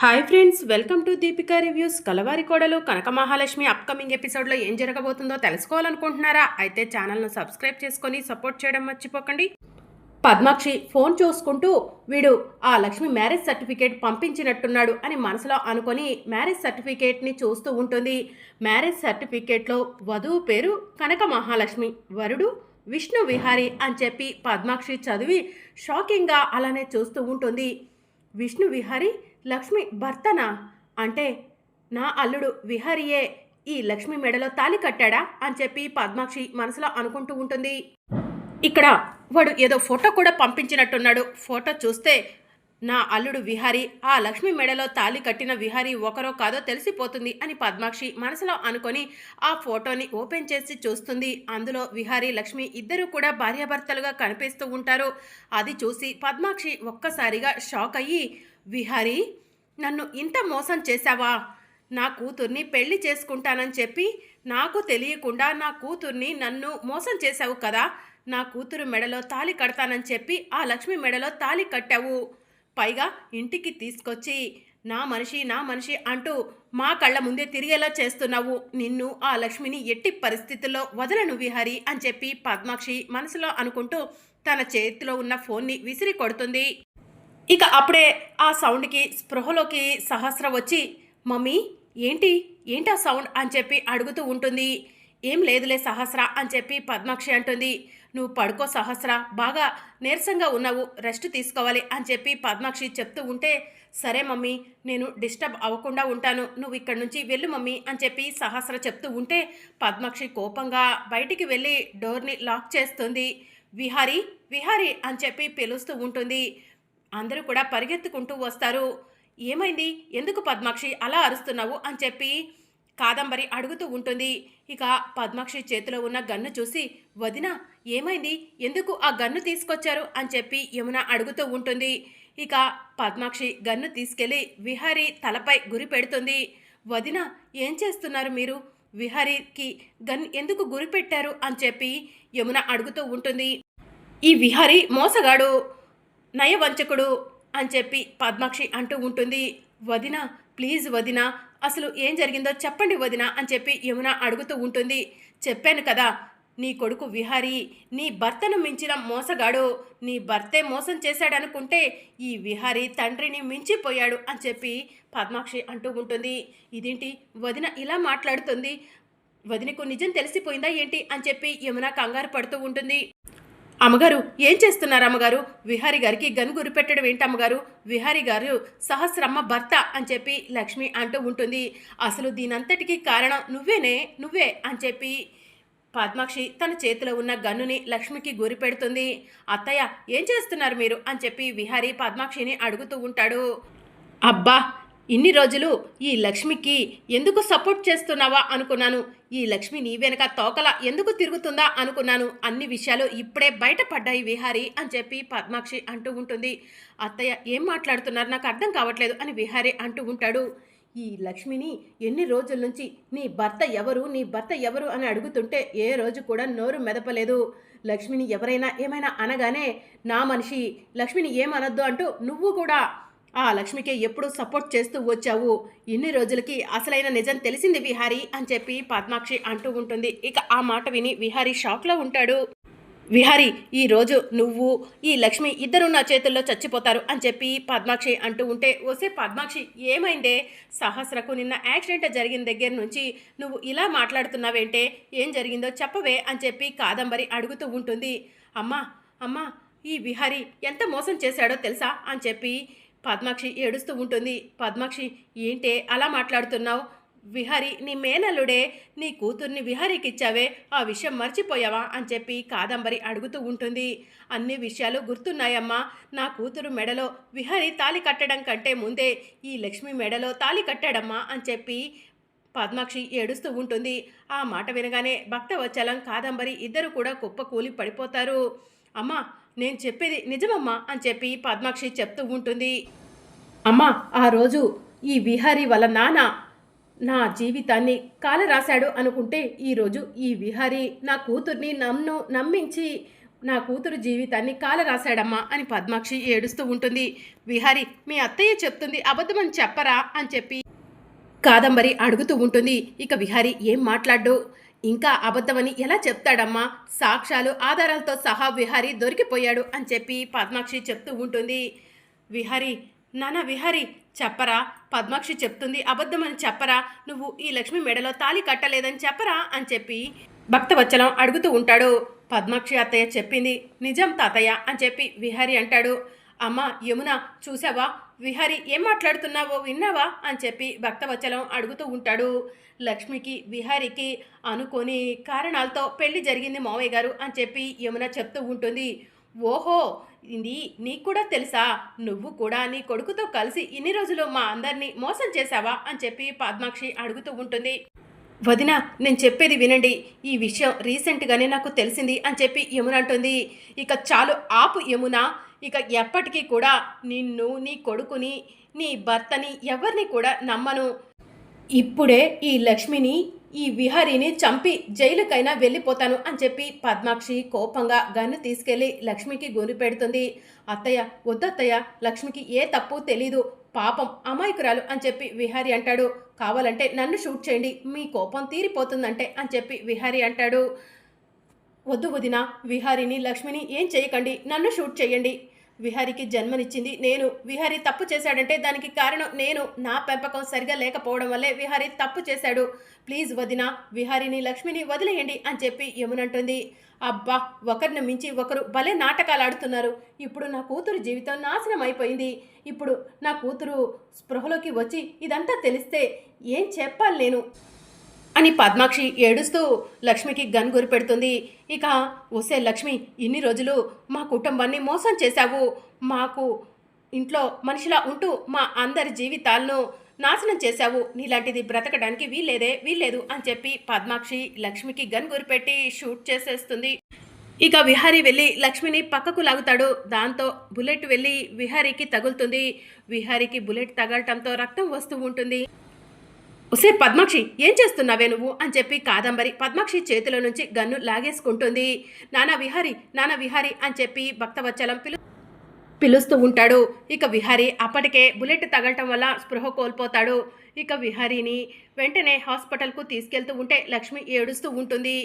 Hi friends welcome to Deepika reviews. Kalavari Kodalu Kanaka Mahalakshmi upcoming ఎపిసోడ్లో ఏం జరగబోతుందో తెలుసుకోవాలనుకుంటున్నారా? అయితే ఛానల్ను సబ్స్క్రైబ్ చేసుకొని సపోర్ట్ చేయడం మర్చిపోకండి. పద్మాక్షి ఫోన్ చూసుకుంటూ వీడు ఆ లక్ష్మి మ్యారేజ్ సర్టిఫికేట్ పంపించినట్టున్నాడు అని మనసులో అనుకొని మ్యారేజ్ సర్టిఫికేట్ని చూస్తూ ఉంటుంది. మ్యారేజ్ సర్టిఫికేట్లో వధువు పేరు కనక మహాలక్ష్మి వరుడు విష్ణు విహారీ అని చెప్పి పద్మాక్షి చదివి షాకింగ్గా అలానే చూస్తూ ఉంటుంది. విష్ణు విహారీ లక్ష్మి భర్తనా? అంటే నా అల్లుడు విహారియే ఈ లక్ష్మి మెడలో తాలి కట్టాడా? అని చెప్పి పద్మాక్షి మనసులో అనుకుంటూ ఉంటుంది. ఇక్కడ వాడు ఏదో ఫోటో కూడా పంపించినట్టున్నాడు. ఫోటో చూస్తే నా అల్లుడు విహారి ఆ లక్ష్మి మెడలో తాలి కట్టిన విహారి ఒకరో కాదో తెలిసిపోతుంది అని పద్మాక్షి మనసులో అనుకొని ఆ ఫోటోని ఓపెన్ చేసి చూస్తుంది. అందులో విహారి లక్ష్మి ఇద్దరూ కూడా భార్యాభర్తలుగా కనిపిస్తూ ఉంటారు. అది చూసి పద్మాక్షి ఒక్కసారిగా షాక్ అయ్యి విహారీ నన్ను ఇంత మోసం చేశావా? నా కూతుర్ని పెళ్ళి చేసుకుంటానని చెప్పి నాకు తెలియకుండా నా కూతుర్ని నన్ను మోసం చేశావు కదా? నా కూతురు మెడలో తాలి కడతానని చెప్పి ఆ లక్ష్మి మెడలో తాలి కట్టావు. పైగా ఇంటికి తీసుకొచ్చి నా మనిషి నా మనిషి అంటూ మా కళ్ళ ముందే తిరిగేలా చేస్తున్నావు. నిన్ను ఆ లక్ష్మిని ఎట్టి పరిస్థితుల్లో వదలను విహారి అని చెప్పి పద్మాక్షి మనసులో అనుకుంటూ తన చేతిలో ఉన్న ఫోన్ని విసిరి కొడుతుంది. ఇక అప్పుడే ఆ సౌండ్కి స్పృహలోకి సహస్ర వచ్చి మమ్మీ ఏంటి? ఏంటి ఆ సౌండ్? అని చెప్పి అడుగుతూ ఉంటుంది. ఏం లేదులే సహస్ర అని చెప్పి పద్మాక్షి అంటుంది. నువ్వు పడుకో సహస్ర బాగా నీరసంగా ఉన్నావు రెస్ట్ తీసుకోవాలి అని చెప్పి పద్మాక్షి చెప్తూ ఉంటే సరే మమ్మీ నేను డిస్టర్బ్ అవ్వకుండా ఉంటాను నువ్వు ఇక్కడి నుంచి వెళ్ళు మమ్మీ అని చెప్పి సహస్ర చెప్తూ ఉంటే పద్మాక్షి కోపంగా బయటికి వెళ్ళి డోర్ని లాక్ చేస్తుంది. విహారీ విహారీ అని చెప్పి పిలుస్తూ ఉంటుంది. అందరూ కూడా పరిగెత్తుకుంటూ వస్తారు. ఏమైంది? ఎందుకు పద్మాక్షి అలా అరుస్తున్నావు? అని చెప్పి కాదంబరి అడుగుతూ ఉంటుంది. ఇక పద్మాక్షి చేతిలో ఉన్న గన్ను చూసి వదిన ఏమైంది? ఎందుకు ఆ గన్ను తీసుకొచ్చారు? అని చెప్పి యమున అడుగుతూ ఉంటుంది. ఇక పద్మాక్షి గన్ను తీసుకెళ్ళి విహారీ తలపై గురి పెడుతుంది. వదిన ఏం చేస్తున్నారు మీరు? విహారీకి గన్ ఎందుకు గురి పెట్టారు? అని చెప్పి యమున అడుగుతూ ఉంటుంది. ఈ విహారీ మోసగాడు. నయవంచకుడు అని చెప్పి పద్మాక్షి అంటూ ఉంటుంది. వదిన ప్లీజ్ వదిన అసలు ఏం జరిగిందో చెప్పండి వదిన అని చెప్పి యమున అడుగుతూ ఉంటుంది. చెప్పాను కదా నీ కొడుకు విహారీ నీ భర్తను మించిన మోసగాడు నీ భర్తే మోసం చేశాడనుకుంటే ఈ విహారీ తండ్రిని మించిపోయాడు అని చెప్పి పద్మాక్షి అంటూ ఉంటుంది. ఇదేంటి? వదిన ఇలా మాట్లాడుతుంది. వదినకు నిజం తెలిసిపోయిందా ఏంటి? అని చెప్పి యమున కంగారు పడుతూ ఉంటుంది. అమ్మగారు ఏం చేస్తున్నారు అమ్మగారు? విహారి గారికి గన్ గురిపెట్టడం ఏంటి అమ్మగారు? విహారి గారు సహస్రమ్మ భర్త అని చెప్పి లక్ష్మి అంటూ ఉంటుంది. అసలు దీనంతటికీ కారణం నువ్వేనే నువ్వే అని చెప్పి పద్మాక్షి తన చేతిలో ఉన్న గన్నుని లక్ష్మికి గురిపెడుతుంది అత్తయ్య ఏం చేస్తున్నారు మీరు? అని చెప్పి విహారి పద్మాక్షిని అడుగుతూ ఉంటాడు. అబ్బా ఇన్ని రోజులు ఈ లక్ష్మికి ఎందుకు సపోర్ట్ చేస్తున్నావా అనుకున్నాను. ఈ లక్ష్మి నీ వెనక తోకల ఎందుకు తిరుగుతుందా అనుకున్నాను. అన్ని విషయాలు ఇప్పుడే బయటపడ్డాయి విహారి అని చెప్పి పద్మాక్షి అంటూ ఉంటుంది. అత్తయ్య ఏం మాట్లాడుతున్నారు? నాకు అర్థం కావట్లేదు అని విహారి అంటూ ఉంటాడు. ఈ లక్ష్మిని ఎన్ని రోజుల నుంచి నీ భర్త ఎవరు? నీ భర్త ఎవరు? అని అడుగుతుంటే ఏ రోజు కూడా నోరు మెదపలేదు. లక్ష్మిని ఎవరైనా ఏమైనా అనగానే నా మనిషి లక్ష్మిని ఏమనొద్దు అంటూ నువ్వు కూడా ఆ లక్ష్మికి ఎప్పుడూ సపోర్ట్ చేస్తూ వచ్చావు. ఇన్ని రోజులకి అసలైన నిజం తెలిసింది విహారీ అని చెప్పి పద్మాక్షి అంటూ ఉంటుంది. ఇక ఆ మాట విని విహారీ షాక్లో ఉంటాడు. విహారీ ఈ రోజు నువ్వు ఈ లక్ష్మి ఇద్దరు నా చేతుల్లో చచ్చిపోతారు అని చెప్పి పద్మాక్షి అంటూ ఉంటే ఓసే పద్మాక్షి ఏమైందే? సహస్రకు నిన్న యాక్సిడెంట్ జరిగిన దగ్గర నుంచి నువ్వు ఇలా మాట్లాడుతున్నావేంటే? ఏం జరిగిందో చెప్పవే అని చెప్పి కాదంబరి అడుగుతూ ఉంటుంది. అమ్మా అమ్మా ఈ విహారీ ఎంత మోసం చేశాడో తెలుసా? అని చెప్పి పద్మాక్షి ఏడుస్తూ ఉంటుంది. పద్మాక్షి ఏంటే అలా మాట్లాడుతున్నావు? విహారి నీ మేనల్లుడే నీ కూతుర్ని విహారీకిచ్చావే ఆ విషయం మర్చిపోయావా? అని చెప్పి కాదంబరి అడుగుతూ ఉంటుంది. అన్ని విషయాలు గుర్తున్నాయమ్మా. నా కూతురు మెడలో విహారీ తాలి కట్టడం కంటే ముందే ఈ లక్ష్మి మెడలో తాలి కట్టాడమ్మా అని చెప్పి పద్మాక్షి ఏడుస్తూ ఉంటుంది. ఆ మాట వినగానే భక్తవచ్చలం కాదంబరి ఇద్దరు కూడా కుప్ప కూలి పడిపోతారు. అమ్మా నేను చెప్పేది నిజమమ్మా అని చెప్పి పద్మాక్షి చెప్తూ ఉంటుంది. అమ్మా ఆ రోజు ఈ విహారీ వాళ్ళ నాన్న నా జీవితాన్ని కాలరాశాడు అనుకుంటే ఈరోజు ఈ విహారీ నా కూతుర్ని నన్ను నమ్మించి నా కూతురు జీవితాన్ని కాలరాశాడమ్మా అని పద్మాక్షి ఏడుస్తూ ఉంటుంది. విహారి మీ అత్తయ్య చెప్తుంది అబద్ధమని చెప్పరా అని చెప్పి కాదంబరి అడుగుతూ ఉంటుంది. ఇక విహారి ఏం మాట్లాడ్డు? ఇంకా అబద్ధమని ఎలా చెప్తాడమ్మా? సాక్ష్యాలు ఆధారాలతో సహా విహారి దొరికిపోయాడు అని చెప్పి పద్మాక్షి చెప్తూ ఉంటుంది. విహారి నాన్న విహారి చెప్పరా? పద్మాక్షి చెప్తుంది అబద్ధమని చెప్పరా? నువ్వు ఈ లక్ష్మి మెడలో తాళి కట్టలేదని చెప్పరా? అని చెప్పి భక్తవచ్చలం అడుగుతూ ఉంటాడు. పద్మాక్షి అత్తయ్య చెప్పింది నిజం తాతయ్య అని చెప్పి విహారి అంటాడు. అమ్మ యమున చూసావా విహారి ఏం మాట్లాడుతున్నావో విన్నావా? అని చెప్పి భక్తవచ్చలం అడుగుతూ ఉంటాడు. లక్ష్మికి విహారికి అనుకోని కారణాలతో పెళ్ళి జరిగింది మావయ్య గారు అని చెప్పి యమున చెప్తూ ఉంటుంది. ఓహో ఇది నీకు కూడా తెలుసా? నువ్వు కూడా నీ కొడుకుతో కలిసి ఇన్ని రోజులు మా అందరినీ మోసం చేశావా? అని చెప్పి పద్మాక్షి అడుగుతూ ఉంటుంది. వదిన నేను చెప్పేది వినండి. ఈ విషయం రీసెంట్గానే నాకు తెలిసింది అని చెప్పి యమున అంటుంది. ఇక చాలు ఆపు యమున. ఇక ఎప్పటికీ కూడా నిన్ను నీ కొడుకుని నీ భర్తని ఎవరిని కూడా నమ్మను. ఇప్పుడే ఈ లక్ష్మిని ఈ విహారీని చంపి జైలుకైనా వెళ్ళిపోతాను అని చెప్పి పద్మాక్షి కోపంగా గన్ను తీసుకెళ్ళి లక్ష్మికి గురి పెడుతుంది. అత్తయ్య వద్దత్తయ్య లక్ష్మికి ఏ తప్పు తెలీదు. పాపం అమాయకురాలు అని చెప్పి విహారీ అంటాడు. కావాలంటే నన్ను షూట్ చేయండి మీ కోపం తీరిపోతుందంటే అని చెప్పి విహారీ అంటాడు. వద్దు వదిన విహారిని లక్ష్మిని ఏం చేయకండి నన్ను షూట్ చేయండి. విహారికి జన్మనిచ్చింది నేను. విహారీ తప్పు చేశాడంటే దానికి కారణం నేను. నా పెంపకం సరిగా లేకపోవడం వల్లే విహారీ తప్పు చేశాడు. ప్లీజ్ వదిన విహారిని లక్ష్మిని వదిలేయండి అని చెప్పి యమునంటుంది. అబ్బా ఒకరిని మించి ఒకరు భలే నాటకాలు ఆడుతున్నారు ఇప్పుడు నా కూతురు జీవితం నాశనం అయిపోయింది. ఇప్పుడు నా కూతురు స్పృహలోకి వచ్చి ఇదంతా తెలిస్తే ఏం చెప్పాలి నేను? అని పద్మాక్షి ఏడుస్తూ లక్ష్మికి గన్ గురి పెడుతుంది. ఇక ఒసే లక్ష్మి ఇన్ని రోజులు మా కుటుంబాన్ని మోసం చేశావు. మాకు ఇంట్లో మనిషిలా ఉంటూ మా అందరి జీవితాలను నాశనం చేశావు. నీలాంటిది బ్రతకడానికి వీల్లేదే వీల్లేదు అని చెప్పి పద్మాక్షి లక్ష్మికి గన్ గురిపెట్టి షూట్ చేసేస్తుంది. ఇక విహారీ వెళ్ళి లక్ష్మిని పక్కకు లాగుతాడు. దాంతో బుల్లెట్ వెళ్ళి విహారీకి తగులుతుంది. విహారీకి బుల్లెట్ తగలటంతో రక్తం వస్తూ ఉంటుంది. ఉసే పద్మాక్షి ఏం చేస్తున్నావే నువ్వు? అని చెప్పి కాదంబరి పద్మాక్షి చేతిలో నుంచి గన్ను లాగేసుకుంటుంది. నానా విహారి నానా విహారి అని చెప్పి భక్తవచ్చలం పిలు పిలుస్తూ ఉంటాడు. ఇక విహారి అప్పటికే బుల్లెట్ తగలటం వల్ల స్పృహ కోల్పోతాడు. ఇక విహారీని వెంటనే హాస్పిటల్కు తీసుకెళ్తూ ఉంటే లక్ష్మి ఏడుస్తూ ఉంటుంది.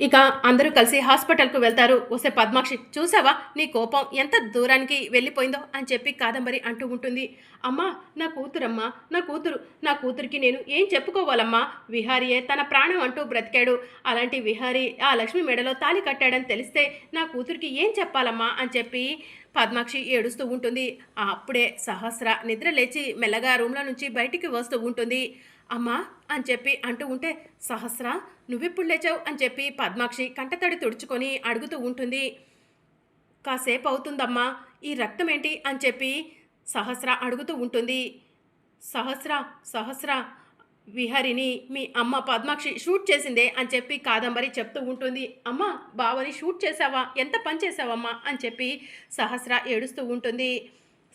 ఇక అందరూ కలిసి హాస్పిటల్కు వెళ్తారు. వస్తే పద్మాక్షి చూసావా? నీ కోపం ఎంత దూరానికి వెళ్ళిపోయిందో అని చెప్పి కాదంబరి అంటూ ఉంటుంది. అమ్మా నా కూతురమ్మా నా కూతురు నా కూతురికి నేను ఏం చెప్పుకోవాలమ్మా? విహారియే తన ప్రాణం అంటూ బ్రతికాడు. అలాంటి విహారీ ఆ లక్ష్మి మెడలో తాలి కట్టాడని తెలిస్తే నా కూతురికి ఏం చెప్పాలమ్మా? అని చెప్పి పద్మాక్షి ఏడుస్తూ ఉంటుంది. అప్పుడే సహస్ర నిద్ర లేచి మెల్లగా రూమ్లో నుంచి బయటికి వస్తూ ఉంటుంది. అమ్మా అని చెప్పి అంటూ ఉంటే సహస్ర నువ్వెప్పుడు లేచావు అని చెప్పి పద్మాక్షి కంటతడి తుడుచుకొని అడుగుతూ ఉంటుంది. కాసేపు అవుతుందమ్మా ఈ రక్తం ఏంటి అని చెప్పి సహస్ర అడుగుతూ ఉంటుంది. సహస్ర సహస్ర విహారిని మీ అమ్మ పద్మాక్షి షూట్ చేసిందే అని చెప్పి కాదంబరి చెప్తూ ఉంటుంది. అమ్మ బావని షూట్ చేసావా ఎంత పని చేసావమ్మా అని చెప్పి సహస్ర ఏడుస్తూ ఉంటుంది.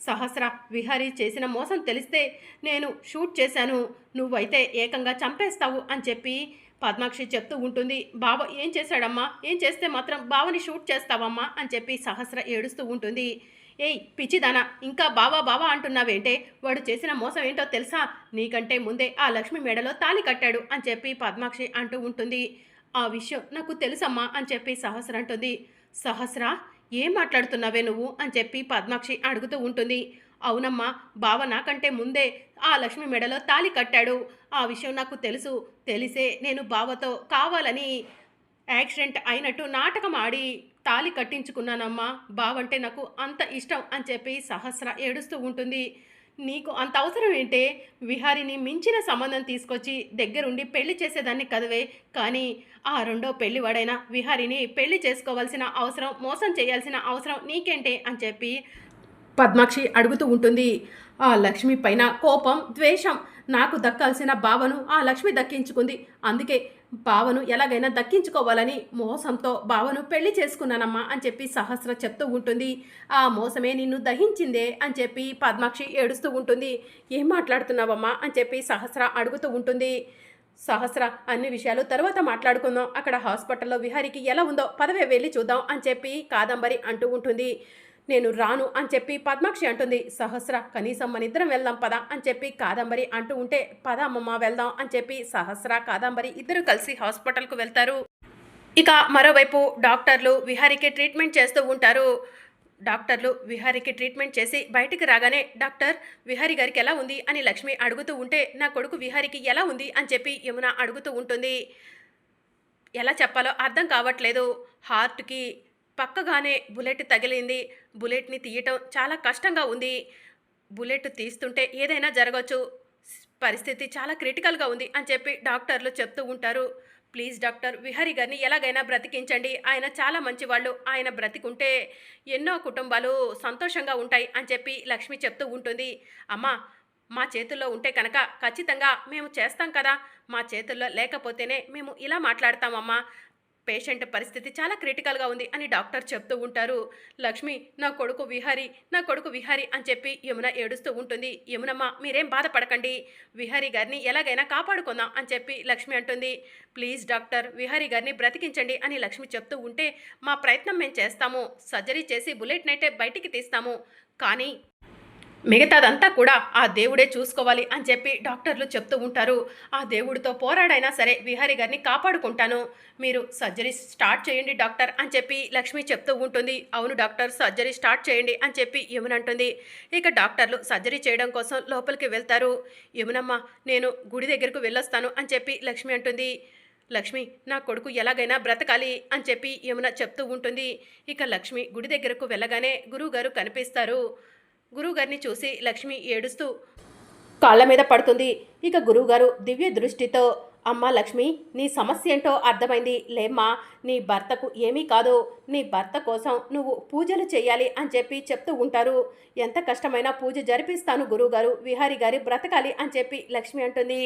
సహస్ర విహరి చేసిన మోసం తెలిస్తే నేను షూట్ చేశాను. నువ్వైతే ఏకంగా చంపేస్తావు అని చెప్పి పద్మాక్షి చెప్తూ ఉంటుంది బావ ఏం చేశాడమ్మా? ఏం చేస్తే మాత్రం బావని షూట్ చేస్తావమ్మా? అని చెప్పి సహస్ర ఏడుస్తూ ఉంటుంది. ఏయ్ పిచ్చిదానా ఇంకా బావా బావా అంటున్నావేంటే? వాడు చేసిన మోసం ఏంటో తెలుసా? నీకంటే ముందే ఆ లక్ష్మి మెడలో తాలి కట్టాడు అని చెప్పి పద్మాక్షి అంటూ ఉంటుంది. ఆ విషయం నాకు తెలుసమ్మా అని చెప్పి సహస్ర అంటుంది. సహస్ర ఏం మాట్లాడుతున్నావే నువ్వు? అని చెప్పి పద్మాక్షి అడుగుతూ ఉంటుంది. అవునమ్మా బావ నాకంటే ముందే ఆ లక్ష్మి మెడలో తాలి కట్టాడు. ఆ విషయం నాకు తెలుసు తెలిసే నేను బావతో కావాలని యాక్సిడెంట్ అయినట్టు నాటకం ఆడి తాలి కట్టించుకున్నానమ్మా. బావంటే నాకు అంత ఇష్టం అని చెప్పి సహస్ర ఏడుస్తూ ఉంటుంది. నీకు అంత అవసరం ఏంటే? విహారిని మించిన సంబంధం తీసుకొచ్చి దగ్గరుండి పెళ్ళి చేసేదాన్ని కదవే. కానీ ఆ రెండో పెళ్ళివాడైన విహారిని పెళ్ళి చేసుకోవాల్సిన అవసరం మోసం చేయాల్సిన అవసరం నీకేంటే అని చెప్పి పద్మాక్షి అడుగుతూ ఉంటుంది. ఆ లక్ష్మి పైన కోపం ద్వేషం. నాకు దక్కాల్సిన బావను ఆ లక్ష్మి దక్కించుకుంది. అందుకే బావను ఎలాగైనా దక్కించుకోవాలని మోసంతో బావను పెళ్ళి చేసుకున్నానమ్మా అని చెప్పి సహస్ర చెప్తూ ఉంటుంది. ఆ మోసమే నిన్ను దహించిందే అని చెప్పి పద్మాక్షి ఏడుస్తూ ఉంటుంది. ఏం మాట్లాడుతున్నావమ్మా అని చెప్పి సహస్ర అడుగుతూ ఉంటుంది. సహస్ర అన్ని విషయాలు తర్వాత మాట్లాడుకుందాం. అక్కడ హాస్పిటల్లో విహారికి ఎలా ఉందో పదవే వెళ్ళి చూద్దాం అని చెప్పి కాదంబరి అంటూ ఉంటుంది. నేను రాను అని చెప్పి పద్మాక్షి అంటుంది. సహస్ర కనీసం మన ఇద్దరం వెళ్దాం పద అని చెప్పి కాదంబరి అంటూ ఉంటే పద అమ్మమ్మ వెళ్దాం అని చెప్పి సహస్ర కాదంబరి ఇద్దరు కలిసి హాస్పిటల్కు వెళ్తారు. ఇక మరోవైపు డాక్టర్లు విహారికి ట్రీట్మెంట్ చేస్తూ ఉంటారు. డాక్టర్లు విహారికి ట్రీట్మెంట్ చేసి బయటికి రాగానే డాక్టర్ విహారి గారికి ఎలా ఉంది అని లక్ష్మి అడుగుతూ ఉంటే నా కొడుకు విహారికి ఎలా ఉంది అని చెప్పి యమున అడుగుతూ ఉంటుంది. ఎలా చెప్పాలో అర్థం కావట్లేదు. హార్ట్కి పక్కగానే బుల్లెట్ తగిలింది. బుల్లెట్ని తీయటం చాలా కష్టంగా ఉంది. బుల్లెట్ తీస్తుంటే ఏదైనా జరగవచ్చు పరిస్థితి చాలా క్రిటికల్గా ఉంది అని చెప్పి డాక్టర్లు చెప్తూ ఉంటారు. ప్లీజ్ డాక్టర్ విహరి గారిని ఎలాగైనా బ్రతికించండి. ఆయన చాలా మంచివాళ్ళు. ఆయన బ్రతికుంటే ఎన్నో కుటుంబాలు సంతోషంగా ఉంటాయి అని చెప్పి లక్ష్మి చెప్తూ ఉంటుంది. అమ్మా మా చేతుల్లో ఉంటే కనుక ఖచ్చితంగా మేము చేస్తాం కదా. మా చేతుల్లో లేకపోతేనే మేము ఇలా మాట్లాడతామమ్మా పేషెంట్ పరిస్థితి చాలా క్రిటికల్గా ఉంది అని డాక్టర్ చెప్తూ ఉంటారు. లక్ష్మి నా కొడుకు విహారి నా కొడుకు విహారి అని చెప్పి యమున ఏడుస్తూ ఉంటుంది. యమునమ్మ మీరేం బాధపడకండి. విహారి గారిని ఎలాగైనా కాపాడుకుందాం అని చెప్పి లక్ష్మి అంటుంది. ప్లీజ్ డాక్టర్ విహారి గారిని బ్రతికించండి అని లక్ష్మి చెప్తూ ఉంటే మా ప్రయత్నం మేము చేస్తాము. సర్జరీ చేసి బుల్లెట్ నైటే బయటికి తీస్తాము. కానీ మిగతాదంతా కూడా ఆ దేవుడే చూసుకోవాలి అని చెప్పి డాక్టర్లు చెప్తూ ఉంటారు. ఆ దేవుడితో పోరాడైనా సరే విహారి గారిని కాపాడుకుంటాను. మీరు సర్జరీ స్టార్ట్ చేయండి డాక్టర్ అని చెప్పి లక్ష్మి చెప్తూ ఉంటుంది. అవును డాక్టర్ సర్జరీ స్టార్ట్ చేయండి అని చెప్పి యమునంటుంది ఇక డాక్టర్లు సర్జరీ చేయడం కోసం లోపలికి వెళ్తారు. యమునమ్మ నేను గుడి దగ్గరకు వెళ్ళొస్తాను అని చెప్పి లక్ష్మి అంటుంది. లక్ష్మి నా కొడుకు ఎలాగైనా బ్రతకాలి అని చెప్పి యమున చెప్తూ ఉంటుంది. ఇక లక్ష్మి గుడి దగ్గరకు వెళ్ళగానే గురువుగారు కనిపిస్తారు. గురువుగారిని చూసి లక్ష్మి ఏడుస్తూ కాళ్ళ మీద పడుతుంది. ఇక గురువుగారు దివ్య దృష్టితో అమ్మ లక్ష్మి నీ సమస్య ఏంటో అర్థమైంది. లేమ్మా నీ భర్తకు ఏమీ కాదు. నీ భర్త కోసం నువ్వు పూజలు చేయాలి అని చెప్పి చెప్తూ ఉంటారు. ఎంత కష్టమైనా పూజ జరిపిస్తాను గురువుగారు. విహారి గారి బ్రతకాలి అని చెప్పి లక్ష్మి అంటుంది.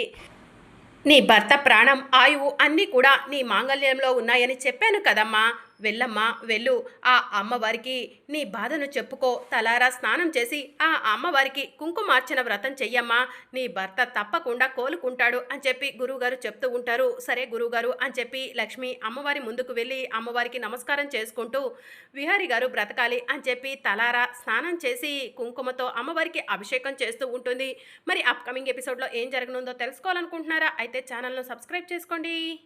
నీ భర్త ప్రాణం ఆయువు అన్నీ కూడా నీ మాంగళ్యంలో ఉన్నాయని చెప్పాను కదమ్మా. వెళ్ళమ్మా వెళ్ళు. ఆ అమ్మవారికి నీ బాధను చెప్పుకో. తలారా స్నానం చేసి ఆ అమ్మవారికి కుంకుమార్చన వ్రతం చెయ్యమ్మా. నీ భర్త తప్పకుండా కోలుకుంటాడు అని చెప్పి గురువుగారు చెప్తూ ఉంటారు. సరే గురువుగారు అని చెప్పి లక్ష్మి అమ్మవారి ముందుకు వెళ్ళి అమ్మవారికి నమస్కారం చేసుకుంటూ విహారి గారు బ్రతకాలి అని చెప్పి తలారా స్నానం చేసి కుంకుమతో అమ్మవారికి అభిషేకం చేస్తూ ఉంటుంది. మరి అప్కమింగ్ ఎపిసోడ్లో ఏం జరగనుందో తెలుసుకోవాలనుకుంటున్నారా? అయితే ఛానల్ను సబ్స్క్రైబ్ చేసుకోండి.